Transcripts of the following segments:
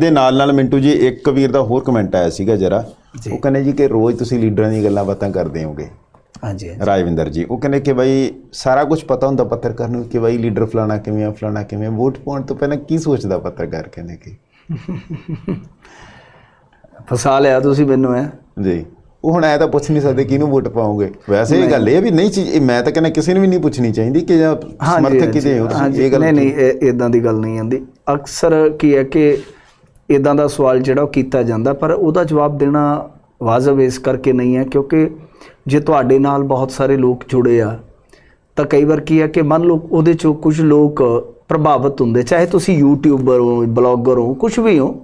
ਦੇ ਨਾਲ ਨਾਲ ਮਿੰਟੂ ਜੀ ਇੱਕ ਵੀਰ ਦਾ ਹੋਰ ਕਮੈਂਟ ਆਇਆ ਸੀਗਾ ਜਰਾ। ਉਹ ਕਹਿੰਦੇ ਜੀ ਕਿ ਰੋਜ਼ ਤੁਸੀਂ ਲੀਡਰਾਂ ਦੀਆਂ ਗੱਲਾਂ ਬਾਤਾਂ ਕਰਦੇ ਹੋਗੇ। ਹਾਂਜੀ। ਰਾਜਵਿੰਦਰ ਜੀ ਉਹ ਕਹਿੰਦੇ ਕਿ ਬਾਈ ਸਾਰਾ ਕੁਝ ਪਤਾ ਹੁੰਦਾ ਪੱਤਰਕਾਰ ਨੂੰ ਕਿ ਬਾਈ ਲੀਡਰ ਫਲਾਣਾ ਕਿਵੇਂ ਆ ਫਲਾਣਾ ਕਿਵੇਂ। ਵੋਟ ਪਾਉਣ ਤੋਂ ਪਹਿਲਾਂ ਕੀ ਸੋਚਦਾ ਪੱਤਰਕਾਰ ਕਹਿੰਦੇ ਕਿ? ਫਸਾ ਲਿਆ ਤੁਸੀਂ ਮੈਨੂੰ ਐ। ਜੀ। ਉਹ ਹੁਣ ਐ ਤਾਂ ਪੁੱਛ ਨਹੀਂ ਸਕਦੇ ਕਿਹਨੂੰ ਵੋਟ ਪਾਉਂਗੇ ਵੈਸੇ ਇਹ ਗੱਲ ਇਹ ਵੀ ਨਹੀਂ ਚੀਜ਼ ਮੈਂ ਤਾਂ ਕਹਿੰਦਾ ਕਿਸੇ ਨੂੰ ਵੀ ਨਹੀਂ ਪੁੱਛਣੀ ਚਾਹੀਦੀ ਕਿ ਜਾਂ ਸਮਰਥਕ ਕਿਤੇ ਹੋ ਤੁਸੀਂ। ਇਹ ਗੱਲ ਨਹੀਂ ਨਹੀਂ ਇਦਾਂ ਦੀ ਗੱਲ ਨਹੀਂ ਆਂਦੀ। ਅਕਸਰ ਕੀ ਹੈ ਕਿ ਇਦਾਂ ਦਾ ਸਵਾਲ ਜਿਹੜਾ ਉਹ ਕੀਤਾ ਜਾਂਦਾ, ਪਰ ਉਹਦਾ ਜਵਾਬ ਦੇਣਾ ਵਾਜਬ ਇਸ ਕਰਕੇ ਨਹੀਂ ਹੈ, ਕਿਉਂਕਿ ਜੇ ਤੁਹਾਡੇ ਨਾਲ ਬਹੁਤ ਸਾਰੇ ਲੋਕ ਜੁੜੇ ਆ, ਤਾਂ ਕਈ ਵਾਰ ਕੀ ਹੈ ਕਿ ਮੰਨ ਲਓ ਉਹਦੇ ਚੋਂ ਕੁਝ ਲੋਕ ਪ੍ਰਭਾਵਿਤ ਹੁੰਦੇ, ਚਾਹੇ ਤੁਸੀਂ ਯੂਟਿਊਬਰ ਹੋ, ਬਲੌਗਰ ਹੋ, ਕੁਝ ਵੀ ਹੋ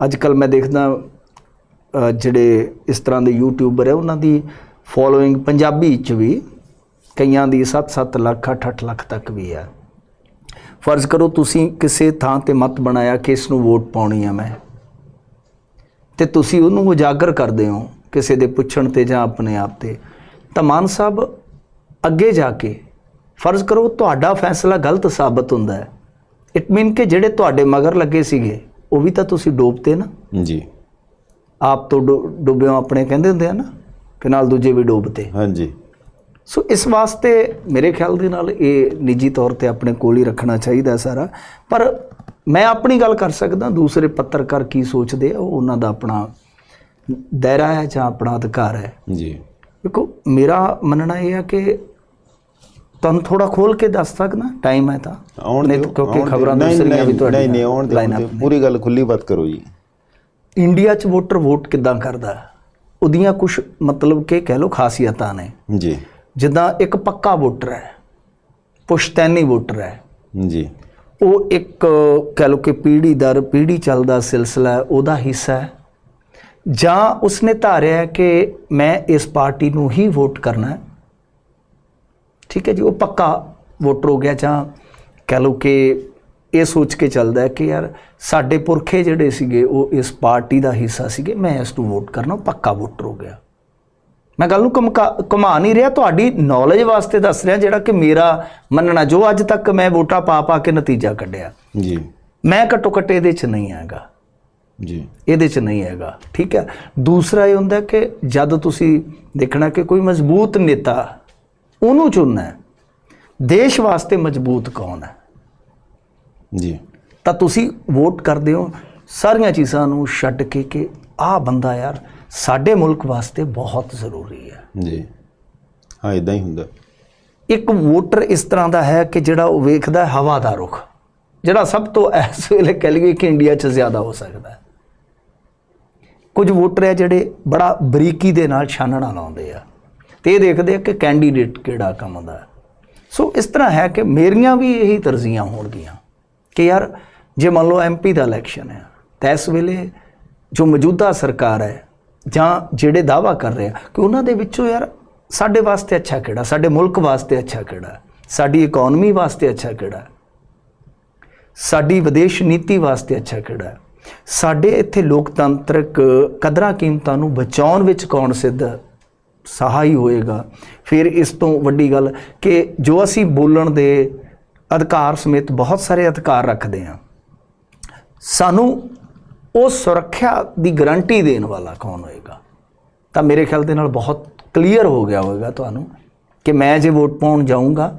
ਅੱਜ ਕੱਲ ਮੈਂ ਦੇਖਦਾ ਜਿਹੜੇ ਇਸ ਤਰ੍ਹਾਂ ਦੇ ਯੂਟਿਊਬਰ ਹੈ, ਉਹਨਾਂ ਦੀ ਫੋਲੋਇੰਗ ਪੰਜਾਬੀ ਚ ਵੀ ਕਈਆਂ ਦੀ 7-7 ਲੱਖ 8-8 ਲੱਖ ਤੱਕ ਵੀ ਹੈ। ਫਰਜ਼ ਕਰੋ ਤੁਸੀਂ ਕਿਸੇ ਥਾਂ ਤੇ ਮਤ ਬਣਾਇਆ ਕਿ ਇਸ ਨੂੰ ਵੋਟ ਪਾਉਣੀ ਆ ਮੈਂ। ਤੇ ਤੁਸੀਂ ਉਹਨੂੰ ਉਜਾਗਰ ਕਰਦੇ ਹੋ ਕਿਸੇ ਦੇ ਪੁੱਛਣ ਤੇ ਜਾਂ ਆਪਣੇ ਆਪ ਤੇ। ਤਾਂ ਮਾਨ ਸਾਹਿਬ ਅੱਗੇ ਜਾ ਕੇ ਫਰਜ਼ ਕਰੋ ਤੁਹਾਡਾ ਫੈਸਲਾ ਗਲਤ ਸਾਬਤ ਹੁੰਦਾ ਹੈ। ਇਟ ਮੀਨ ਕਿ ਜਿਹੜੇ ਤੁਹਾਡੇ ਮਗਰ ਲੱਗੇ ਸੀਗੇ ਉਹ ਵੀ ਤਾਂ ਤੁਸੀਂ ਡੋਬਤੇ ਨਾ। ਜੀ। ਆਪ ਤੋਂ ਡੁੱਬਿਓ ਆਪਣੇ ਕਹਿੰਦੇ ਹੁੰਦੇ ਆ ਨਾ ਕਿ ਨਾਲ ਦੂਜੇ ਵੀ ਡੋਬਤੇ। ਹਾਂਜੀ। ਸੋ ਇਸ ਵਾਸਤੇ ਮੇਰੇ ਖਿਆਲ ਦੇ ਨਾਲ ਇਹ ਨਿੱਜੀ ਤੌਰ ਤੇ ਆਪਣੇ ਕੋਲ ਹੀ ਰੱਖਣਾ ਚਾਹੀਦਾ ਸਾਰਾ। ਪਰ ਮੈਂ ਆਪਣੀ ਗੱਲ ਕਰ ਸਕਦਾ ਦੂਸਰੇ ਪੱਤਰਕਾਰ ਕੀ ਸੋਚਦੇ ਆ ਉਹ ਉਹਨਾਂ ਦਾ ਆਪਣਾ ਦਾਇਰਾ ਹੈ ਜਾਂ ਆਪਣਾ ਅਧਿਕਾਰ ਹੈ। ਜੀ। ਦੇਖੋ ਮੇਰਾ ਮੰਨਣਾ ਇਹ ਹੈ ਕਿ ਤੁਹਾਨੂੰ ਥੋੜਾ ਖੋਲ ਕੇ ਦੱਸ ਸਕਦਾ ਟਾਈਮ ਹੈ ਤਾਂ। ਆਉਣ ਨਹੀਂ ਕਿਉਂਕਿ। ਖਬਰਾਂ ਦੂਸਰੀਆਂ ਵੀ ਨਹੀਂ, ਤੁਹਾਡੀਆਂ ਨਹੀਂ ਨਹੀਂ ਆਉਣ ਦਿਓ। ਪੂਰੀ ਗੱਲ ਖੁੱਲੀ ਬਾਤ ਕਰੋ ਜੀ। ਇੰਡੀਆ 'ਚ ਵੋਟਰ ਵੋਟ ਕਿੱਦਾਂ ਕਰਦਾ? ਉਹਦੀਆਂ ਕੁਝ ਮਤਲਬ ਕਿ ਕਹਿ ਲਓ ਖਾਸੀਅਤਾਂ ਨੇ। ਜੀ। ਜਿੱਦਾਂ ਇੱਕ ਪੱਕਾ ਵੋਟਰ ਹੈ ਪੁਸ਼ਤੈਨੀ ਵੋਟਰ ਹੈ ਜੀ। ਉਹ ਇੱਕ ਕਹਿ ਲਓ ਕਿ ਪੀੜ੍ਹੀ ਦਰ ਪੀੜ੍ਹੀ ਚੱਲਦਾ ਸਿਲਸਿਲਾ ਹੈ ਉਹਦਾ ਹਿੱਸਾ ਹੈ। ਜਾਂ ਉਸਨੇ ਧਾਰਿਆ ਹੈ ਕਿ ਮੈਂ ਇਸ ਪਾਰਟੀ ਨੂੰ ਹੀ ਵੋਟ ਕਰਨਾ ਹੈ। ਠੀਕ ਹੈ ਜੀ ਉਹ ਪੱਕਾ ਵੋਟਰ ਹੋ ਗਿਆ ਜਾਂ ਕਹਿ ਲਓ ਕਿ ਇਹ ਸੋਚ ਕੇ ਚੱਲਦਾ ਹੈ ਕਿ ਯਾਰ ਸਾਡੇ ਪੁਰਖੇ ਜਿਹੜੇ ਸੀਗੇ ਉਹ ਇਸ ਪਾਰਟੀ ਦਾ ਹਿੱਸਾ ਸੀਗੇ ਮੈਂ ਇਸ ਨੂੰ ਵੋਟ ਕਰਨਾ ਪੱਕਾ ਵੋਟਰ ਹੋ ਗਿਆ। ਮੈਂ ਗੱਲ ਨੂੰ ਘੁਮਾ ਨਹੀਂ ਰਿਹਾ ਤੁਹਾਡੀ ਨੌਲੇਜ ਵਾਸਤੇ ਦੱਸ ਰਿਹਾ ਜਿਹੜਾ ਕਿ ਮੇਰਾ ਮੰਨਣਾ ਜੋ ਅੱਜ ਤੱਕ ਮੈਂ ਵੋਟਾਂ ਪਾ ਪਾ ਕੇ ਨਤੀਜਾ ਕੱਢਿਆ। ਜੀ। ਮੈਂ ਘੱਟੋ ਘੱਟ ਇਹਦੇ 'ਚ ਨਹੀਂ ਹੈਗਾ। ਜੀ। ਇਹਦੇ 'ਚ ਨਹੀਂ ਹੈਗਾ। ਠੀਕ ਹੈ? ਦੂਸਰਾ ਇਹ ਹੁੰਦਾ ਕਿ ਜਦ ਤੁਸੀਂ ਦੇਖਣਾ ਕਿ ਕੋਈ ਮਜ਼ਬੂਤ ਨੇਤਾ ਉਹਨੂੰ ਚੁਣਨਾ ਹੈ ਦੇਸ਼ ਵਾਸਤੇ ਮਜ਼ਬੂਤ ਕੌਣ ਹੈ? ਜੀ। ਤਾਂ ਤੁਸੀਂ ਵੋਟ ਕਰਦੇ ਹੋ ਸਾਰੀਆਂ ਚੀਜ਼ਾਂ ਨੂੰ ਛੱਡ ਕੇ ਕਿ ਆਹ ਬੰਦਾ ਯਾਰ ਸਾਡੇ ਮੁਲਕ ਵਾਸਤੇ ਬਹੁਤ ਜ਼ਰੂਰੀ ਹੈ। ਜੀ। ਹਾਂ ਇਦਾਂ ਹੀ ਹੁੰਦਾ। ਇੱਕ ਵੋਟਰ ਇਸ ਤਰ੍ਹਾਂ ਦਾ ਹੈ ਕਿ ਜਿਹੜਾ ਉਹ ਵੇਖਦਾ ਹੈ ਹਵਾ ਦਾ ਰੁਖ ਜਿਹੜਾ ਸਭ ਤੋਂ ਇਸ ਵੇਲੇ ਕਹਿ ਲਈਏ ਕਿ ਇੰਡੀਆ 'ਚ ਜ਼ਿਆਦਾ ਹੋ ਸਕਦਾ ਹੈ। ਕੁਝ ਵੋਟਰ ਹੈ ਜਿਹੜੇ ਬੜਾ ਬਰੀਕੀ ਦੇ ਨਾਲ ਛਾਨਣਾ ਲਾਉਂਦੇ ਆ ਤੇ ਇਹ ਦੇਖਦੇ ਆ ਕਿ ਕੈਂਡੀਡੇਟ ਕਿਹੜਾ ਕੰਮ ਦਾ। ਸੋ ਇਸ ਤਰ੍ਹਾਂ ਹੈ ਕਿ ਮੇਰੀਆਂ ਵੀ ਇਹੀ ਤਰਜੀਹਾਂ ਹੋਣਗੀਆਂ ਕਿ ਯਾਰ ਜੇ ਮੰਨ ਲਓ ਐਮਪੀ ਦਾ ਇਲੈਕਸ਼ਨ ਹੈ ਤਾਂ ਇਸ ਵੇਲੇ ਜੋ ਮੌਜੂਦਾ ਸਰਕਾਰ ਹੈ ਜਾਂ ਜਿਹੜੇ ਦਾਵਾ ਕਰ ਰਹੇ ਆ, ਕਿ ਉਹਨਾਂ ਦੇ ਵਿੱਚੋਂ ਯਾਰ ਸਾਡੇ ਵਾਸਤੇ ਅੱਛਾ ਕਿਹੜਾ, ਸਾਡੇ ਮੁਲਕ ਵਾਸਤੇ ਅੱਛਾ ਕਿਹੜਾ, ਸਾਡੀ ਇਕਨੋਮੀ ਵਾਸਤੇ ਅੱਛਾ ਕਿਹੜਾ, ਸਾਡੀ ਵਿਦੇਸ਼ ਨੀਤੀ ਵਾਸਤੇ ਅੱਛਾ ਕਿਹੜਾ, ਸਾਡੇ ਇੱਥੇ ਲੋਕਤੰਤਰਕ ਕਦਰਾਂ ਕੀਮਤਾਂ ਨੂੰ ਬਚਾਉਣ ਵਿੱਚ ਕੌਣ ਸਿੱਧ ਸਹਾਈ ਹੋਏਗਾ? ਫਿਰ ਇਸ ਤੋਂ ਵੱਡੀ ਗੱਲ ਕਿ ਜੋ ਅਸੀਂ ਬੋਲਣ ਦੇ ਅਧਿਕਾਰ ਸਮੇਤ ਬਹੁਤ ਸਾਰੇ ਅਧਿਕਾਰ ਰੱਖਦੇ ਹਾਂ, ਸਾਨੂੰ ਉਹ ਸੁਰੱਖਿਆ ਦੀ ਗਾਰੰਟੀ ਦੇਣ ਵਾਲਾ ਕੌਣ ਹੋਏਗਾ? ਤਾਂ ਮੇਰੇ ਖਿਆਲ ਦੇ ਨਾਲ ਬਹੁਤ ਕਲੀਅਰ ਹੋ ਗਿਆ ਹੋਵੇਗਾ ਤੁਹਾਨੂੰ ਕਿ ਮੈਂ ਜੇ ਵੋਟ ਪਾਉਣ ਜਾਊਂਗਾ,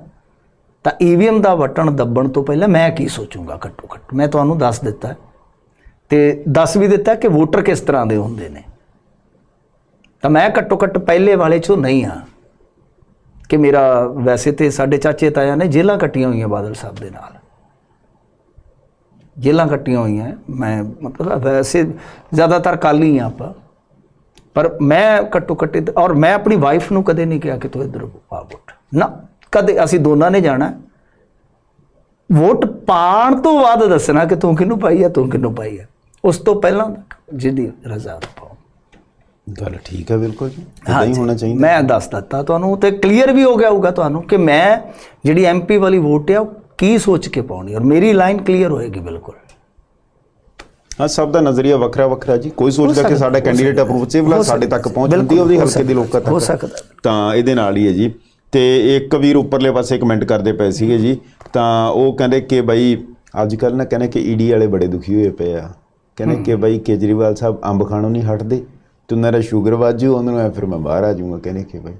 ਤਾਂ ਈਵੀਐਮ ਦਾ ਬਟਨ ਦੱਬਣ ਤੋਂ ਪਹਿਲਾਂ ਮੈਂ ਕੀ ਸੋਚੂੰਗਾ ਘੱਟੋ ਘੱਟ? ਮੈਂ ਤੁਹਾਨੂੰ ਦੱਸ ਦਿੱਤਾ ਤੇ ਦੱਸ ਵੀ ਦਿੱਤਾ ਕਿ ਵੋਟਰ ਕਿਸ ਤਰ੍ਹਾਂ ਦੇ ਹੁੰਦੇ ਨੇ। ਤਾਂ ਮੈਂ ਘੱਟੋ ਘੱਟ ਪਹਿਲੇ ਵਾਲੇ ਚੋਂ ਨਹੀਂ ਆ ਕਿ ਮੇਰਾ ਵੈਸੇ ਤੇ ਸਾਡੇ ਚਾਚੇ ਤਾਇਆ ਨੇ ਜੇਲਾਂ ਕੱਟੀਆਂ ਹੋਈਆਂ ਬਾਦਲ ਸਾਹਿਬ ਦੇ ਨਾਲ। ਜੇਲਾਂ ਕੱਟੀਆਂ ਹੋਈਆਂ ਮੈਂ ਮਤਲਬ ਵੈਸੇ ਜ਼ਿਆਦਾਤਰ ਕਾਲੀ ਆ ਆਪਾਂ। ਪਰ ਮੈਂ ਘੱਟੋ ਘੱਟ ਔਰ ਮੈਂ ਆਪਣੀ ਵਾਈਫ ਨੂੰ ਕਦੇ ਨਹੀਂ ਕਿਹਾ ਕਿ ਤੂੰ ਇੱਧਰ ਪਾ ਵੋਟ। ਨਾ ਕਦੇ ਅਸੀਂ ਦੋਨਾਂ ਨੇ ਜਾਣਾ ਵੋਟ ਪਾਣ ਤੋਂ ਬਾਅਦ ਦੱਸਣਾ ਕਿ ਤੂੰ ਕਿਹਨੂੰ ਪਾਈ ਆ ਤੂੰ ਕਿਹਨੂੰ ਪਾਈ ਆ ਉਸ ਤੋਂ ਪਹਿਲਾਂ ਜਿਹਦੀ ਰਜ਼ਾ ਪਾਓ। ਗੱਲ ਠੀਕ ਹੈ ਬਿਲਕੁਲ ਜੀ। ਇਦਾਂ ਹੀ ਹੋਣਾ ਚਾਹੀਦਾ। ਮੈਂ ਦੱਸ ਦਿੱਤਾ ਤੁਹਾਨੂੰ ਤੇ ਕਲੀਅਰ ਵੀ ਹੋ ਗਿਆ ਹੋਊਗਾ ਤੁਹਾਨੂੰ ਕਿ ਮੈਂ ਜਿਹੜੀ ਐਮਪੀ ਵਾਲੀ ਵੋਟ ਆ ਉਹ ਕੀ ਸੋਚ ਕੇ ਪਾਉਣੀ ਔਰ ਮੇਰੀ ਲਾਈਨ ਕਲੀਅਰ ਹੋਏਗੀ ਬਿਲਕੁਲ। ਹਾਂ ਸਭ ਦਾ ਨਜ਼ਰੀਆ ਵੱਖਰਾ ਵੱਖਰਾ ਜੀ। ਕੋਈ ਸੋਚਦਾ ਕਿ ਸਾਡਾ ਕੈਂਡੀਡੇਟ ਅਪਰੋਚੇਬਲ ਸਾਡੇ ਤੱਕ ਪਹੁੰਚ ਹੈ ਉਹਦੀ ਹਲਕੇ ਦੇ ਲੋਕਾਂ ਹੋ। ਤੱਕ ਸਕਦਾ। ਤਾਂ ਇਹਦੇ ਨਾਲ ਹੀ ਹੈ ਜੀ। ਤੇ ਇੱਕ ਵੀਰ ਉੱਪਰਲੇ ਪਾਸੇ ਕਮੈਂਟ ਕਰਦੇ ਪਏ ਸੀਗੇ ਜੀ। ਤਾਂ ਉਹ ਕਹਿੰਦੇ ਕਿ ਬਾਈ ਅੱਜ ਕੱਲ ਨਾ ਕਹਿੰਦੇ ਕਿ ਈਡੀ ਵਾਲੇ ਬੜੇ ਦੁਖੀ ਹੋਏ ਪਏ ਆ। ਕਹਿੰਦੇ ਕਿ ਬਈ ਕੇਜਰੀਵਾਲ ਸਾਹਿਬ ਅੰਬ ਖਾਣੋਂ ਨਹੀਂ ਹਟਦੇ। ਤੇ ਦਾ ਸ਼ੂਗਰ ਵਾਜੂ ਉਹਨਾਂ ਨੂੰ ਫਿਰ ਮੈਂ ਬਾਹਰ ਆ ਜਾਊਂਗਾ। ਕਹਿੰਦੇ ਕਿ ਬਈ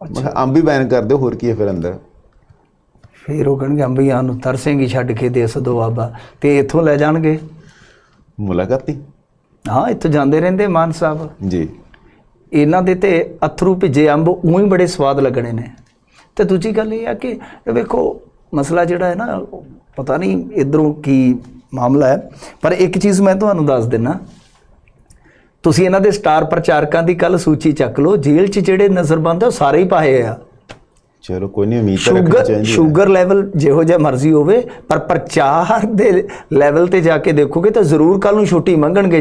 ਕਿਹਾ ਅੰਬ ਹੀ ਬੈਨ ਕਰ ਦਿਓ ਹੋਰ ਕੀ ਹੈ ਫਿਰ ਅੰਦਰ? ਫਿਰ ਉਹ ਕਹਿਣਗੇ ਅੰਬੀਆਂ ਨੂੰ ਤਰਸੇਂਗੀ ਛੱਡ ਕੇ ਦੇਸ ਦੋ ਬਾਬਾ। ਤੇ ਇੱਥੋਂ ਲੈ ਜਾਣਗੇ। ਮੁਲਾਕਾਤੀ ਹਾਂ। ਇੱਥੋਂ ਜਾਂਦੇ ਰਹਿੰਦੇ ਮਾਨ ਸਾਹਿਬ। ਜੀ। ਇਹਨਾਂ ਦੇ ਤੇ ਅਥਰੂ ਭਿੱਜੇ ਅੰਬ ਉਹੀ ਬੜੇ ਸਵਾਦ ਲੱਗਣੇ ਨੇ। ਤੇ ਦੂਜੀ ਗੱਲ ਇਹ ਆ ਕਿ ਵੇਖੋ ਮਸਲਾ ਜਿਹੜਾ ਹੈ ਨਾ ਪਤਾ ਨਹੀਂ ਇਧਰੋਂ ਕੀ ਮਾਮਲਾ ਹੈ ਪਰ ਇੱਕ ਚੀਜ਼ ਮੈਂ ਤੁਹਾਨੂੰ ਦੱਸ ਦਿੰਨਾ। ਤੁਸੀਂ ਇਹਨਾਂ ਦੇ ਸਟਾਰ ਪ੍ਰਚਾਰਕਾਂ ਦੀ ਕੱਲ ਸੂਚੀ ਚੱਕ ਲਓ ਜੇਲ੍ਹ 'ਚ ਜਿਹੜੇ ਨਜ਼ਰਬੰਦ ਆ ਸਾਰੇ ਹੀ ਪਾਏ ਆ। ਚਲੋ ਕੋਈ ਨਹੀਂ ਉਮੀਦ ਤਾਂ ਰੱਖਣੀ ਸ਼ੂਗਰ ਚਾਹੀਦੀ ਹੈ। ਸ਼ੂਗਰ ਲੈਵਲ ਜਿਹੋ ਜਿਹਾ ਮਰਜ਼ੀ ਹੋਵੇ ਪਰ ਪ੍ਰਚਾਰ ਦੇ ਲੈਵਲ ਤੇ ਜਾ ਕੇ ਦੇਖੋਗੇ ਤਾਂ ਜ਼ਰੂਰ ਕੱਲ ਨੂੰ ਛੁੱਟੀ ਮੰਗਣਗੇ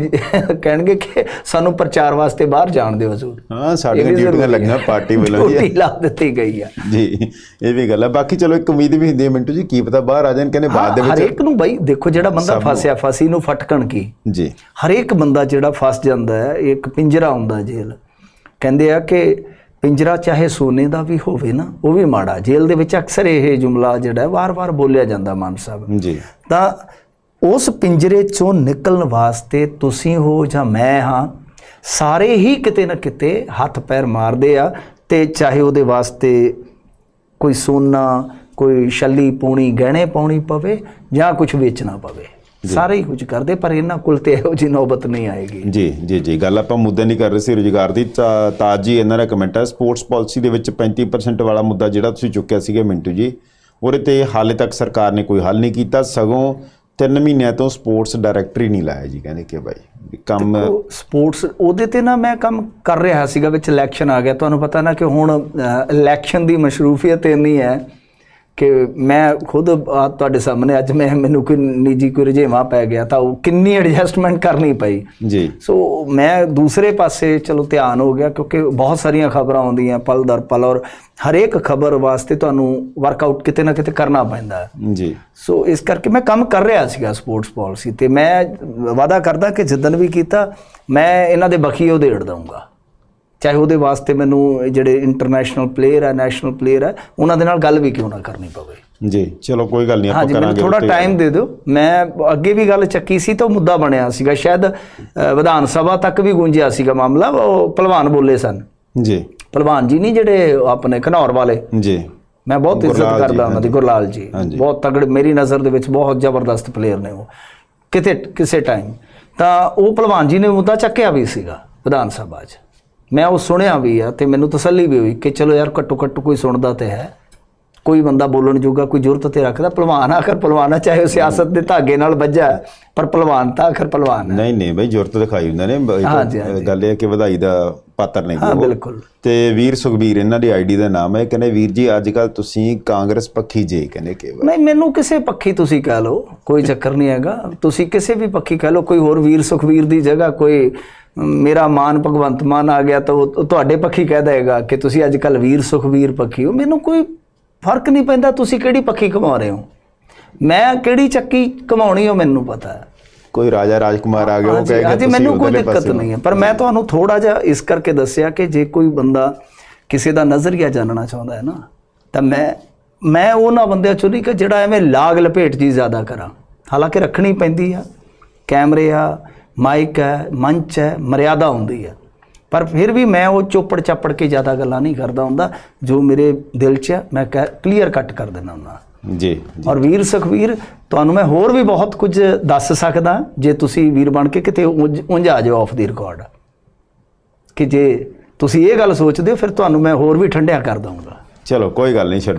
ਕਹਿਣਗੇ ਕਿ ਸਾਨੂੰ ਪ੍ਰਚਾਰ ਵਾਸਤੇ ਬਾਹਰ ਜਾਣ ਦਿਓ ਹਜ਼ੂਰ। ਹਾਂ ਸਾਡੀਆਂ ਡਿਊਟੀਆਂ ਜ਼ਰੂਰੀ ਲੱਗੀਆਂ। ਪਾਰਟੀ ਵੱਲੋਂ ਜੀ ਡਿਊਟੀ ਲਾ ਦਿੱਤੀ ਗਈ ਆ। ਜੀ ਇਹ ਵੀ ਗੱਲ ਹੈ। ਬਾਕੀ ਚਲੋ ਇੱਕ ਉਮੀਦ ਵੀ ਹੁੰਦੀ ਹੈ ਮਿੰਟੂ ਜੀ ਕੀ ਪਤਾ ਬਾਹਰ ਆ ਜਾਣ ਕਹਿੰਦੇ ਬਾਅਦ ਦੇ ਵਿੱਚ ਹਰੇਕ ਨੂੰ ਬਾਈ ਦੇਖੋ ਜਿਹੜਾ ਬੰਦਾ। ਫਸਿਆ ਫਸੀ ਨੂੰ ਫਟਕਣ ਕੀ? ਜੀ। ਹਰੇਕ ਬੰਦਾ ਜਿਹੜਾ ਫਸ ਜਾਂਦਾ ਹੈ ਇੱਕ ਪਿੰਜਰਾ ਹੁੰਦਾ ਜੇਲ੍ਹ। ਕਹਿੰਦੇ ਆ ਕਿ ਪਿੰਜਰਾ ਚਾਹੇ ਸੋਨੇ ਦਾ ਵੀ ਹੋਵੇ ਨਾ ਉਹ ਵੀ ਮਾੜਾ। ਜੇਲ੍ਹ ਦੇ ਵਿੱਚ ਅਕਸਰ ਇਹ ਜੁਮਲਾ ਜਿਹੜਾ ਵਾਰ-ਵਾਰ ਬੋਲਿਆ ਜਾਂਦਾ ਮਾਨ ਸਾਹਿਬ। ਜੀ। ਤਾਂ ਉਸ ਪਿੰਜਰੇ ਚੋਂ ਨਿਕਲਣ ਵਾਸਤੇ ਤੁਸੀਂ ਹੋ ਜਾਂ ਮੈਂ ਹਾਂ ਸਾਰੇ ਹੀ ਕਿਤੇ ਨਾ ਕਿਤੇ ਹੱਥ ਪੈਰ ਮਾਰਦੇ ਆ ਤੇ ਚਾਹੇ ਉਹਦੇ ਵਾਸਤੇ ਕੋਈ ਸੋਨਾ ਕੋਈ ਛੱਲੀ ਪਾਉਣੀ ਗਹਿਣੇ ਪਾਉਣੀ ਪਵੇ ਜਾਂ ਕੁਝ ਵੇਚਣਾ ਪਵੇ। ਸਾਰੇ ਹੀ ਕੁਝ ਕਰਦੇ ਪਰ ਇਹਨਾਂ ਕੋਲ ਤੇ ਇਹੋ ਜਿਹੀ ਨੌਬਤ ਨਹੀਂ ਆਏਗੀ। ਜੀ ਜੀ ਜੀ ਗੱਲ ਆਪਾਂ ਮੁੱਦੇ ਨਹੀਂ ਕਰ ਰਹੇ ਸੀ ਰੁਜ਼ਗਾਰ ਦੀ ਤਾਂ ਤਾਜ ਜੀ ਇਹਨਾਂ ਦਾ ਕਮੈਂਟ ਹੈ ਸਪੋਰਟਸ ਪਾਲਿਸੀ ਦੇ ਵਿੱਚ 35% ਵਾਲਾ ਮੁੱਦਾ ਜਿਹੜਾ ਤੁਸੀਂ ਚੁੱਕਿਆ ਸੀਗਾ ਮਿੰਟੂ ਜੀ ਉਹਦੇ ਤੇ ਹਾਲੇ ਤੱਕ ਸਰਕਾਰ ਨੇ ਕੋਈ ਹੱਲ ਨਹੀਂ ਕੀਤਾ ਸਗੋਂ 3 ਮਹੀਨਿਆਂ ਤੋਂ ਸਪੋਰਟਸ ਡਾਇਰੈਕਟਰ ਨਹੀਂ ਲਾਇਆ ਜੀ ਕਹਿੰਦੇ ਕਿ ਵੀ ਕੰਮ ਸਪੋਰਟਸ ਉਹਦੇ ਤੇ ਨਾ ਮੈਂ ਕੰਮ ਕਰ ਰਿਹਾ ਸੀਗਾ ਵਿੱਚ ਇਲੈਕਸ਼ਨ ਆ ਗਿਆ ਤੁਹਾਨੂੰ ਪਤਾ ਨਾ ਕਿ ਹੁਣ ਇਲੈਕਸ਼ਨ ਦੀ ਮਸ਼ਰੂਫੀਅਤ ਇੰਨੀ ਹੈ ਕਿ ਮੈਂ ਖੁਦ ਤੁਹਾਡੇ ਸਾਹਮਣੇ ਅੱਜ ਮੈਂ ਮੈਨੂੰ ਕੋਈ ਨਿੱਜੀ ਕੋਈ ਰੁਝੇਵਾਂ ਪੈ ਗਿਆ ਤਾਂ ਉਹ ਕਿੰਨੀ ਐਡਜਸਟਮੈਂਟ ਕਰਨੀ ਪਈ। ਜੀ। ਸੋ ਮੈਂ ਦੂਸਰੇ ਪਾਸੇ ਚਲੋ ਧਿਆਨ ਹੋ ਗਿਆ ਕਿਉਂਕਿ ਬਹੁਤ ਸਾਰੀਆਂ ਖਬਰਾਂ ਆਉਂਦੀਆਂ ਪਲ ਦਰ ਪਲ ਔਰ ਹਰੇਕ ਖਬਰ ਵਾਸਤੇ ਤੁਹਾਨੂੰ ਵਰਕਆਊਟ ਕਿਤੇ ਨਾ ਕਿਤੇ ਕਰਨਾ ਪੈਂਦਾ ਜੀ। ਸੋ ਇਸ ਕਰਕੇ ਮੈਂ ਕੰਮ ਕਰ ਰਿਹਾ ਸੀਗਾ ਸਪੋਰਟਸ ਪਾਲਿਸੀ ਤੇ ਮੈਂ ਵਾਅਦਾ ਕਰਦਾ ਕਿ ਜਿੱਦਨ ਵੀ ਕੀਤਾ ਮੈਂ ਇਹਨਾਂ ਦੇ ਬਖੀਏ ਉਧੇੜ ਦਊਂਗਾ। ਚਾਹੇ ਉਹਦੇ ਵਾਸਤੇ ਮੈਨੂੰ ਜਿਹੜੇ ਇੰਟਰਨੈਸ਼ਨਲ ਪਲੇਅਰ ਹੈ ਨੈਸ਼ਨਲ ਪਲੇਅਰ ਹੈ ਉਹਨਾਂ ਦੇ ਨਾਲ ਗੱਲ ਵੀ ਕਿਉਂ ਨਾ ਕਰਨੀ ਪਵੇ? ਜੀ ਚਲੋ ਕੋਈ ਗੱਲ ਨਹੀਂ ਆਪਾਂ ਹਾਂਜੀ ਕਰਾਂਗੇ ਥੋੜਾ ਉੱਤੇ। ਟਾਈਮ ਦੇ ਦਿਓ। ਮੈਂ ਅੱਗੇ ਵੀ ਗੱਲ ਚੱਕੀ ਸੀ ਤਾਂ ਮੁੱਦਾ ਬਣਿਆ ਸੀਗਾ। ਸ਼ਾਇਦ ਵਿਧਾਨ ਸਭਾ ਤੱਕ ਵੀ ਗੂੰਜਿਆ ਸੀਗਾ ਮਾਮਲਾ ਉਹ ਪਹਿਲਵਾਨ ਬੋਲੇ ਸਨ। ਜੀ। ਪਹਿਲਵਾਨ ਜੀ ਨਹੀਂ ਜਿਹੜੇ ਆਪਣੇ ਘਨੌਰ ਵਾਲੇ? ਜੀ। ਮੈਂ ਬਹੁਤ ਇੱਜ਼ਤ ਕਰਦਾ ਉਹਨਾਂ ਦੀ ਗੁਰਲਾਲ ਜੀ। ਹਾਂਜੀ। ਬਹੁਤ ਤਗੜੇ ਮੇਰੀ ਨਜ਼ਰ ਦੇ ਵਿੱਚ ਬਹੁਤ ਜ਼ਬਰਦਸਤ ਪਲੇਅਰ ਨੇ ਉਹ। ਕਿਤੇ ਕਿਸੇ ਟਾਈਮ ਤਾਂ ਉਹ ਪਹਿਲਵਾਨ ਜੀ ਨੇ ਮੁੱਦਾ ਚੱਕਿਆ ਵੀ ਸੀਗਾ ਵਿਧਾਨ ਸਭਾ 'ਚ। ਮੈਂ ਉਹ ਸੁਣਿਆ ਵੀ ਆ ਤੇ ਮੈਨੂੰ ਤਸੱਲੀ ਵੀ ਹੋਈ ਕਿ ਚਲੋ ਯਾਰ ਘੱਟੋ ਘੱਟ ਕੋਈ ਸੁਣਦਾ ਤੇ ਹੈ। ਕੋਈ ਬੰਦਾ ਬੋਲਣ ਜੋਗਾ ਕੋਈ ਜ਼ਰੂਰਤ ਤੇ ਰੱਖਦਾ ਪਹਿਲਵਾਨ ਆਖਰ ਪਹਿਲਵਾਨ ਆ ਚਾਹੇ ਉਹ ਸਿਆਸਤ ਦੇ ਧਾਗੇ ਨਾਲ ਵੱਜਾ ਪਰ ਪਹਿਲਵਾਨ ਤਾਂ ਆਖਰ ਪਹਿਲਵਾਨ ਹੈ ਨਹੀਂ ਨਹੀਂ ਬਈ ਜ਼ਰੂਰਤ ਦਿਖਾਈ ਹੁੰਦੇ ਨੇ। ਗੱਲ ਇਹ ਕਿ ਵਧਾਈ ਦਾ ਪਾਤਰ ਨਹੀਂ ਹਾਂ। ਬਿਲਕੁਲ। ਤੇ ਵੀਰ ਸੁਖਬੀਰ ਇਹਨਾਂ ਦੀ ਆਈਡੀ ਦਾ ਨਾਮ ਹੈ। ਕਹਿੰਦੇ ਵੀਰ ਜੀ ਅੱਜ ਕੱਲ ਤੁਸੀਂ ਕਾਂਗਰਸ ਪੱਖੀ ਜੇ ਕਹਿੰਦੇ ਕੇਵਲ ਨਹੀਂ ਮੈਨੂੰ ਕਿਸੇ ਪੱਖੀ ਤੁਸੀਂ ਕਹਿ ਲਓ ਕੋਈ ਚੱਕਰ ਨਹੀਂ ਹੈਗਾ। ਤੁਸੀਂ ਕਿਸੇ ਵੀ ਪੱਖੀ ਕਹਿ ਲਓ ਕੋਈ ਹੋਰ ਵੀਰ ਸੁਖਵੀਰ ਦੀ ਜਗ੍ਹਾ ਕੋਈ ਮੇਰਾ ਮਾਨ ਭਗਵੰਤ ਮਾਨ ਆ ਗਿਆ ਤਾਂ ਉਹ ਤੁਹਾਡੇ ਪੱਖੀ ਕਹਿ ਦੇਗਾ ਕਿ ਤੁਸੀਂ ਅੱਜ ਕੱਲ ਵੀਰ ਸੁਖਵੀਰ ਪੱਖੀ ਹੋ। ਮੈਨੂੰ ਕੋਈ ਫ਼ਰਕ ਨਹੀਂ ਪੈਂਦਾ ਤੁਸੀਂ ਕਿਹੜੀ ਪੱਖੀ ਕਮਾ ਰਹੇ ਹੋ। ਮੈਂ ਕਿਹੜੀ ਚੱਕੀ ਕਮਾਉਣੀ ਹੋ ਮੈਨੂੰ ਪਤਾ ਹੈ। ਕੋਈ ਰਾਜਾ ਰਾਜਕੁਮਾਰ ਆ ਗਿਆ ਉਹ ਕਹੇਗਾ ਤੁਸੀਂ ਮੈਨੂੰ ਕੋਈ ਦਿੱਕਤ ਨਹੀਂ ਹੈ। ਪਰ ਮੈਂ ਤੁਹਾਨੂੰ ਥੋੜਾ ਜਿਹਾ ਇਸ ਕਰਕੇ ਦੱਸਿਆ ਕਿ ਜੇ ਕੋਈ ਬੰਦਾ ਕਿਸੇ ਦਾ ਨਜ਼ਰੀਆ ਜਾਣਨਾ ਚਾਹੁੰਦਾ ਹੈ ਨਾ ਤਾਂ ਮੈਂ ਮੈਂ ਉਹਨਾਂ ਬੰਦਿਆਂ ਚੋਂ ਨਹੀਂ ਕਿ ਜਿਹੜਾ ਐਵੇਂ ਲਾਗ ਲਪੇਟ ਜੀ ਜ਼ਿਆਦਾ ਕਰਾਂ। ਹਾਲਾਂਕਿ ਰੱਖਣੀ ਪੈਂਦੀ ਆ ਕੈਮਰੇ ਆ ਮਾਈਕ ਹੈ ਮੰਚ ਹੈ ਮਰਿਆਦਾ ਹੁੰਦੀ ਹੈ। ਪਰ ਫਿਰ ਵੀ ਮੈਂ ਉਹ ਚੋਪੜ ਚਾਪੜ ਕੇ ਜ਼ਿਆਦਾ ਗੱਲਾਂ ਨਹੀਂ ਕਰਦਾ ਹੁੰਦਾ ਜੋ ਮੇਰੇ ਦਿਲ 'ਚ ਮੈਂ ਕਲੀਅਰ ਕੱਟ ਕਰ ਦਿੰਦਾ ਹੁੰਦਾ। ਜੀ ਔਰ ਵੀਰ ਸੁਖਵੀਰ ਤੁਹਾਨੂੰ ਮੈਂ ਹੋਰ ਵੀ ਬਹੁਤ ਕੁਝ ਦੱਸ ਸਕਦਾ ਜੇ ਤੁਸੀਂ ਵੀਰ ਬਣ ਕੇ ਕਿਤੇ ਉਂਝ ਆ ਜਾਓ ਆਫ ਦੀ ਰਿਕਾਰਡ ਕਿ ਜੇ ਤੁਸੀਂ ਇਹ ਗੱਲ ਸੋਚਦੇ ਹੋ ਫਿਰ ਤੁਹਾਨੂੰ ਮੈਂ ਹੋਰ ਵੀ ਠੰਡਿਆ ਕਰ ਦਊਂਗਾ। ਚਲੋ ਕੋਈ ਗੱਲ ਨਹੀਂ ਛੱਡੋ।